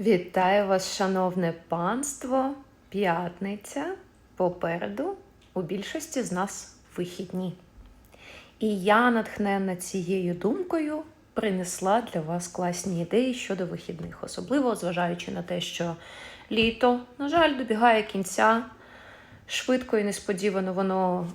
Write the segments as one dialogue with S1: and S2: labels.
S1: Вітаю вас, шановне панство. П'ятниця попереду у більшості з нас вихідні. І я, натхненна цією думкою, принесла для вас класні ідеї щодо вихідних, особливо зважаючи на те, що літо, на жаль, добігає кінця. Швидко і несподівано воно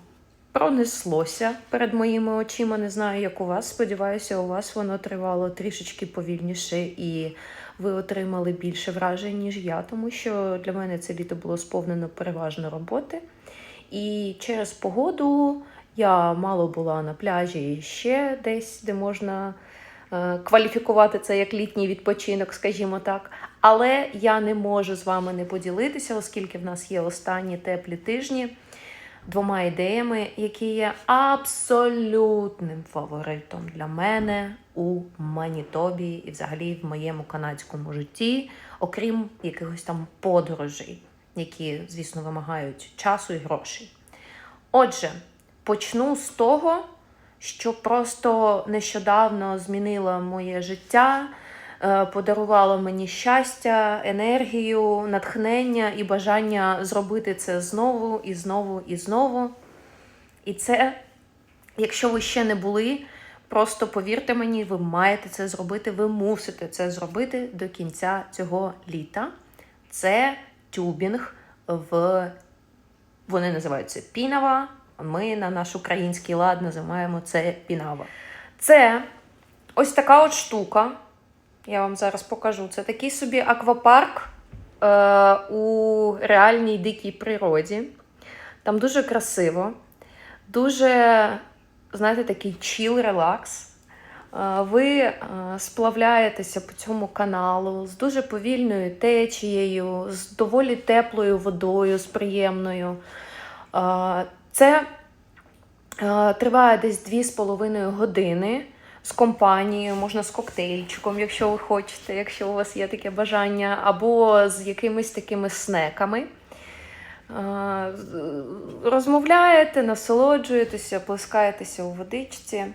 S1: пронеслося перед моїми очима. Не знаю, як у вас. Сподіваюся, у вас воно тривало трішечки повільніше і ви отримали більше вражень, ніж я, тому що для мене це літо було сповнено переважно роботи. І через погоду я мало була на пляжі і ще десь, де можна е, кваліфікувати це як літній відпочинок, скажімо так. Але я не можу з вами не поділитися, оскільки в нас є останні теплі тижні двома ідеями, які є абсолютним фаворитом для мене у Манітобі і взагалі в моєму канадському житті, окрім якихось там подорожей, які, звісно, вимагають часу і грошей. Отже, почну з того, що просто нещодавно змінило моє життя, подарувало мені щастя, енергію, натхнення і бажання зробити це знову і знову і знову. І це, якщо ви ще не були, просто повірте мені, ви маєте це зробити, ви мусите це зробити до кінця цього літа. Це тюбінг в вони називаються пінава. Ми на наш український лад називаємо це пінава. Це ось така от штука. Я вам зараз покажу. Це такий собі аквапарк е, у реальній дикій природі. Там дуже красиво, дуже, знаєте, такий чіл, релакс. Е, Ви е, сплавляєтеся по цьому каналу з дуже повільною течією, з доволі теплою водою, з приємною. Е, Це триває десь 2,5 години з компанією, можна з коктейльчиком, якщо ви хочете, якщо у вас є таке бажання, або з якимись такими снеками. Розмовляєте, насолоджуєтеся, плескаєтеся у водичці.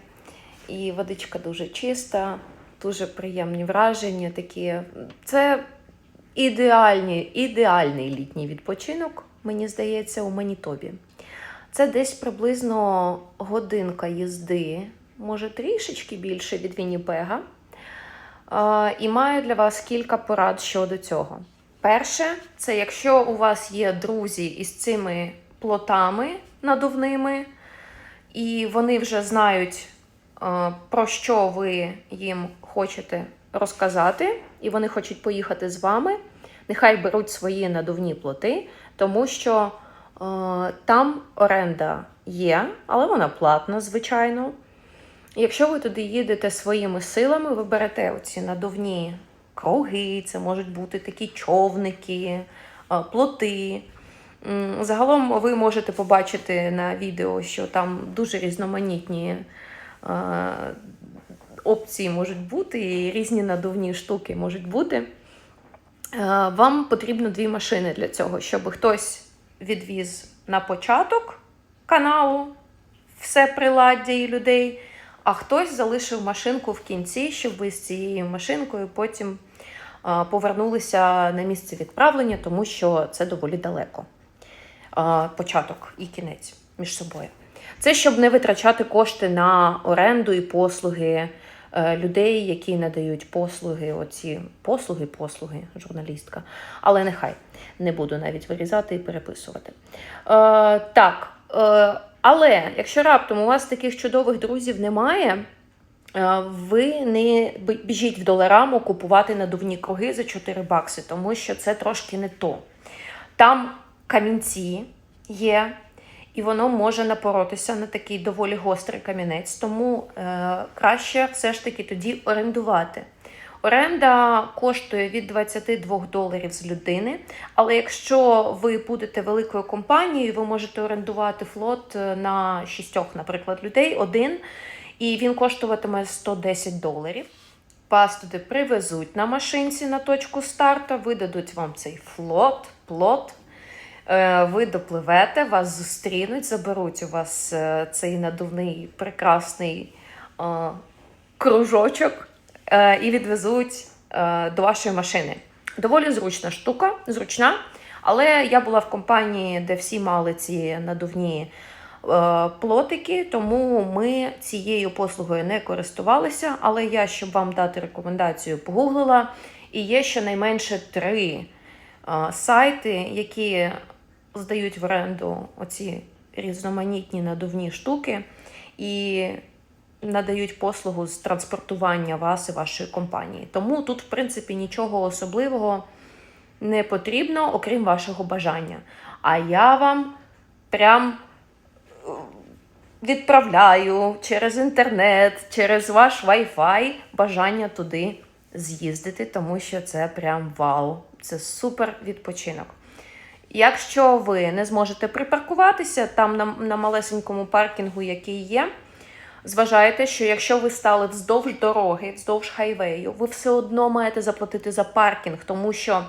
S1: І водичка дуже чиста, дуже приємні враження такі. Це ідеальний, ідеальний літній відпочинок, мені здається, у Манітобі. Це десь приблизно годинка їзди, може трішечки більше від Вінніпега. І маю для вас кілька порад щодо цього. Перше, це якщо у вас є друзі із цими плотами надувними, і вони вже знають, про що ви їм хочете розказати, і вони хочуть поїхати з вами, нехай беруть свої надувні плоти, тому що там оренда є, але вона платна, звичайно. Якщо ви туди їдете своїми силами, ви берете оці надувні круги, це можуть бути такі човники, плоти. Загалом ви можете побачити на відео, що там дуже різноманітні опції можуть бути, і різні надувні штуки можуть бути. Вам потрібно дві машини для цього, щоб хтось відвіз на початок каналу все приладдя і людей, а хтось залишив машинку в кінці, щоб ви з цією машинкою потім повернулися на місце відправлення, тому що це доволі далеко. Початок і кінець між собою. Це щоб не витрачати кошти на оренду і послуги е, людей, які надають послуги, оці послуги, послуги, журналістка. Але нехай не буду навіть вирізати і переписувати. Е, так, е, але якщо раптом у вас таких чудових друзів немає, е, ви не біжіть в долараму купувати надувні круги за 4 бакси, тому що це трошки не то. Там камінці є, і воно може напоротися на такий доволі гострий камінець, тому е, краще все ж таки тоді орендувати. Оренда коштує від 22 доларів з людини, але якщо ви будете великою компанією, ви можете орендувати флот е, на шістьох, наприклад, людей один, і він коштуватиме 110 доларів. Вас туди привезуть на машинці на точку старту, видадуть вам цей флот, плот. Е, Ви допливете, вас зустрінуть, заберуть у вас е, цей надувний прекрасний кружочок і відвезуть е, до вашої машини. Доволі зручна штука, зручна. Але я була в компанії, де всі мали ці надувні е, плотики, тому ми цією послугою не користувалися. Але я, щоб вам дати рекомендацію, погуглила. І є щонайменше три е, сайти, які здають в оренду оці різноманітні надувні штуки і надають послугу з транспортування вас і вашої компанії. Тому тут, в принципі, нічого особливого не потрібно, окрім вашого бажання. А я вам прям е, відправляю через інтернет, через ваш Wi-Fi бажання туди з'їздити, тому що це прям вау. Це супер відпочинок. Якщо ви не зможете припаркуватися там на, на малесенькому паркінгу, який є, зважайте, що якщо ви стали вздовж дороги, вздовж хайвею, ви все одно маєте заплатити за паркінг, тому що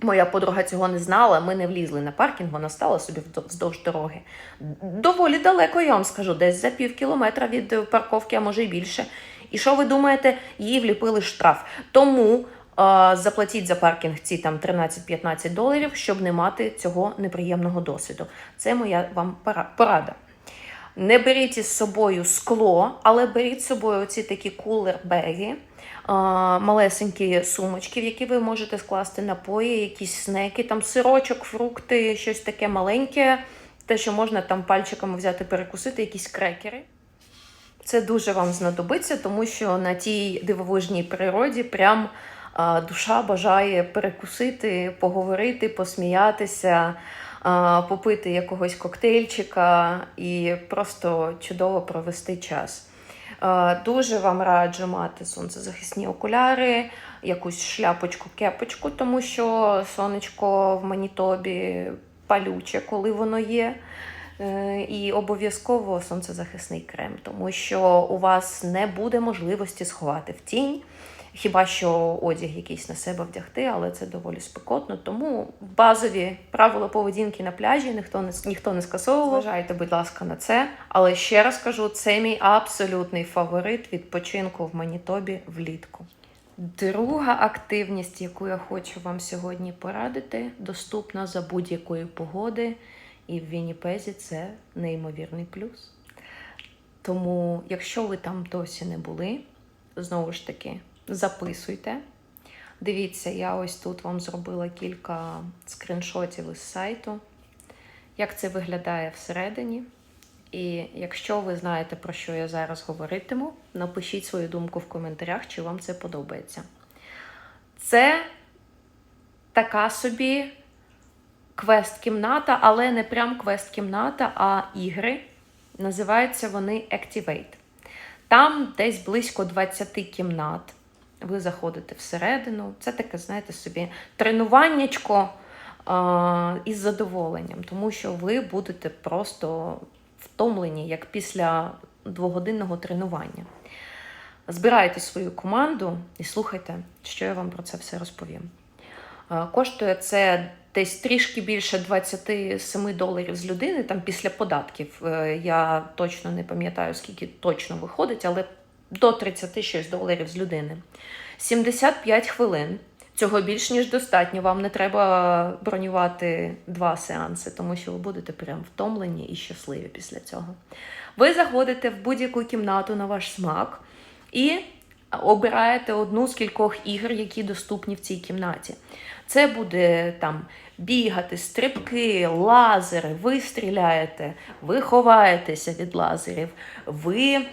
S1: моя подруга цього не знала. Ми не влізли на паркінг, вона стала собі вздовж дороги. Доволі далеко, я вам скажу, десь за пів кілометра від е, парковки, а може й більше. І що ви думаєте, їй вліпили штраф. Тому е, заплатіть за паркінг ці там 13-15 доларів, щоб не мати цього неприємного досвіду. Це моя вам порада. Не беріть із собою скло, але беріть з собою оці такі кулер-беги, малесенькі сумочки, в які ви можете скласти напої, якісь снеки, там сирочок, фрукти, щось таке маленьке, те, що можна там пальчиками взяти, перекусити, якісь крекери. Це дуже вам знадобиться, тому що на тій дивовижній природі прям душа бажає перекусити, поговорити, посміятися, попити якогось коктейльчика і просто чудово провести час. Дуже вам раджу мати сонцезахисні окуляри, якусь шляпочку, кепочку, тому що сонечко в Манітобі палюче, коли воно є. Е, І обов'язково сонцезахисний крем, тому що у вас не буде можливості сховати в тінь. Хіба що одяг якийсь на себе вдягти, але це доволі спекотно. Тому базові правила поведінки на пляжі ніхто не ніхто не скасовував. Вважайте, будь ласка, на це. Але ще раз кажу, це мій абсолютний фаворит відпочинку в Манітобі влітку. Друга активність, яку я хочу вам сьогодні порадити, доступна за будь-якої погоди. І в Вінніпезі це неймовірний плюс. Тому, якщо ви там досі не були, знову ж таки, записуйте. Дивіться, я ось тут вам зробила кілька скріншотів із сайту, як це виглядає всередині. І якщо ви знаєте, про що я зараз говоритиму, напишіть свою думку в коментарях, чи вам це подобається. Це така собі квест-кімната, але не прям квест-кімната, а ігри. Називаються вони Activate. Там десь близько 20 кімнат. Ви заходите всередину. Це таке, знаєте, собі тренуваннячко а, із задоволенням, тому що ви будете просто втомлені, як після двогодинного тренування. Збирайте свою команду і слухайте, що я вам про це все розповім. Е, Коштує це десь трішки більше 27 доларів з людини, там після податків. Е, Я точно не пам'ятаю, скільки точно виходить, але до 36 доларів з людини. 75 хвилин. Цього більш ніж достатньо. Вам не треба бронювати два сеанси, тому що ви будете прям втомлені і щасливі після цього. Ви заходите в будь-яку кімнату на ваш смак і обираєте одну з кількох ігор, які доступні в цій кімнаті. Це буде там бігати, стрибки, лазери, ви стріляєте, ви ховаєтеся від лазерів, ви е,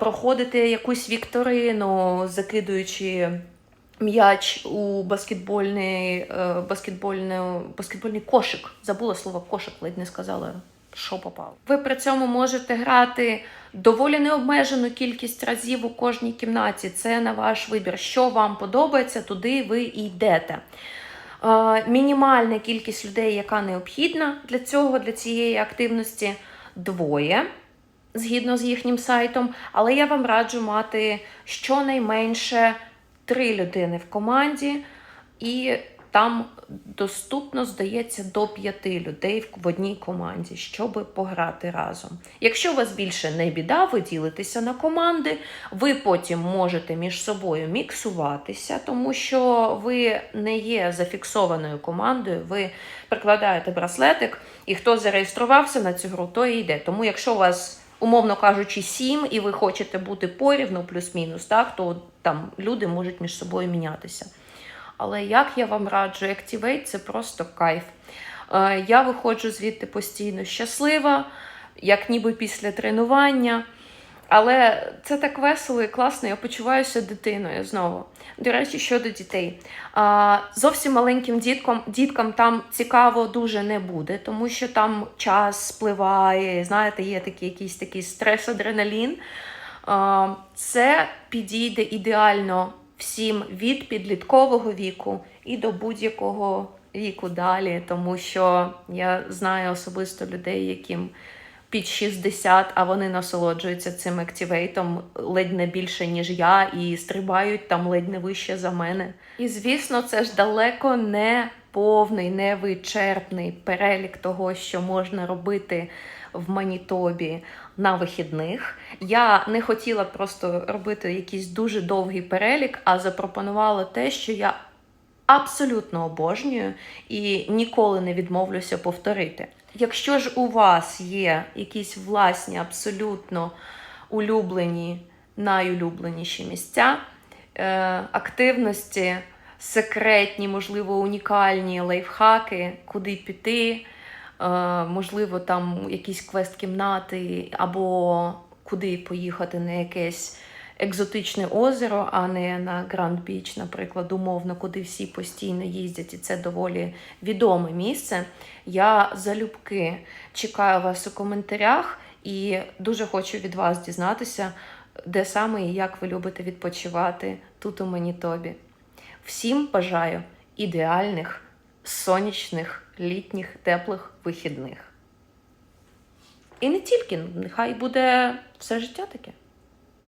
S1: проходите якусь вікторину, закидуючи м'яч у баскетбольний, е, баскетбольний, баскетбольний кошик. Забула слово кошик, ледь не сказала. Що попало. Ви при цьому можете грати доволі необмежену кількість разів у кожній кімнаті. Це на ваш вибір. Що вам подобається, туди ви і йдете. Е, Мінімальна кількість людей, яка необхідна для цього, для цієї активності, двоє, згідно з їхнім сайтом. Але я вам раджу мати щонайменше три людини в команді. І там доступно, здається, до п'яти людей в- одній команді, щоб пограти разом. Якщо у вас більше не біда, ви ділитеся на команди, ви потім можете між собою міксуватися, тому що ви не є зафіксованою командою, ви прикладаєте браслетик, і хто зареєструвався на цю гру, той і йде. Тому якщо у вас умовно кажучи, сім, і ви хочете бути порівну, плюс-мінус, так, то там люди можуть між собою мінятися. Але як я вам раджу, Activate це просто кайф. Е, Я виходжу звідти постійно щаслива, як ніби після тренування. Але це так весело і класно, я почуваюся дитиною знову. До речі, щодо дітей. Зовсім маленьким діткам, діткам там цікаво дуже не буде, тому що там час спливає, знаєте, є такий якийсь такий стрес-адреналін. Це підійде ідеально всім від підліткового віку і до будь-якого віку далі, тому що я знаю особисто людей, яким під 60, а вони насолоджуються цим активейтом ледь не більше, ніж я, і стрибають там ледь не вище за мене. І звісно, це ж далеко не повний, не вичерпний перелік того, що можна робити в Манітобі на вихідних. Я не хотіла просто робити якийсь дуже довгий перелік, а запропонувала те, що я абсолютно обожнюю і ніколи не відмовлюся повторити. Якщо ж у вас є якісь власні, абсолютно улюблені, найулюбленіші місця, е, активності, секретні, можливо, унікальні лайфхаки, куди піти, е, можливо, там якісь квест-кімнати, або куди поїхати на якесь екзотичне озеро, а не на Гранд Біч, наприклад, умовно, куди всі постійно їздять, і це доволі відоме місце. Я залюбки чекаю вас у коментарях і дуже хочу від вас дізнатися, де саме і як ви любите відпочивати тут у Манітобі. Всім бажаю ідеальних, сонячних, літніх, теплих вихідних. І не тільки, нехай буде все життя таке.